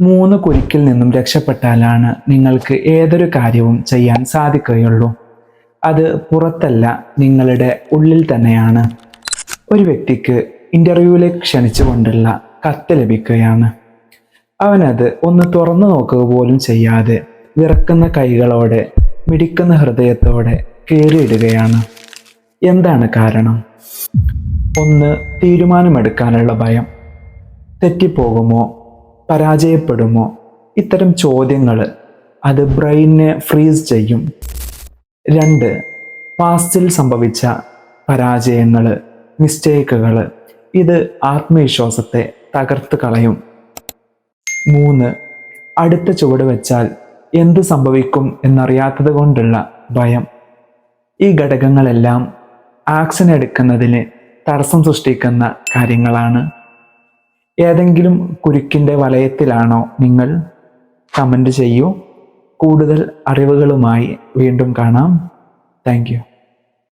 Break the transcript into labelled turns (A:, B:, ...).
A: മൂന്ന് കുരുക്കിൽ നിന്നും രക്ഷപ്പെട്ടാലാണ് നിങ്ങൾക്ക് ഏതൊരു കാര്യവും ചെയ്യാൻ സാധിക്കുകയുള്ളൂ. അത് പുറത്തല്ല നിങ്ങളുടെ ഉള്ളിൽ തന്നെയാണ്. ഒരു വ്യക്തിക്ക് ഇന്റർവ്യൂവിലേക്ക് ക്ഷണിച്ചുകൊണ്ടുള്ള കത്ത് ലഭിക്കുകയാണ്. അവനത് ഒന്ന് തുറന്നു നോക്കുക പോലും ചെയ്യാതെ വിറക്കുന്ന കൈകളോടെ മിടിക്കുന്ന ഹൃദയത്തോടെ കയറിയിടുകയാണ് എന്താണ് കാരണം? ഒന്ന് തീരുമാനമെടുക്കാനുള്ള ഭയം. തെറ്റിപ്പോകുമോ? പരാജയപ്പെടുമോ? ഇത്തരം ചോദ്യങ്ങൾ അത് ബ്രെയിനെ ഫ്രീസ് ചെയ്യും. രണ്ട് പാസ്റ്റിൽ സംഭവിച്ച പരാജയങ്ങൾ മിസ്റ്റേക്കുകൾ ഇത് ആത്മവിശ്വാസത്തെ തകർത്ത് കളയും. മൂന്ന് അടുത്ത ചുവട് വെച്ചാൽ എന്ത് സംഭവിക്കും എന്നറിയാത്തത് കൊണ്ടുള്ള ഭയം. ഈ ഘടകങ്ങളെല്ലാം ആക്ഷൻ എടുക്കുന്നതിന് തടസ്സം സൃഷ്ടിക്കുന്ന കാര്യങ്ങളാണ്. ഏതെങ്കിലും കുരുക്കിന്റെ വലയത്തിലാണോ നിങ്ങൾ? കമന്റ് ചെയ്യൂ. കൂടുതൽ അറിവുകളുമായി വീണ്ടും കാണാം. താങ്ക്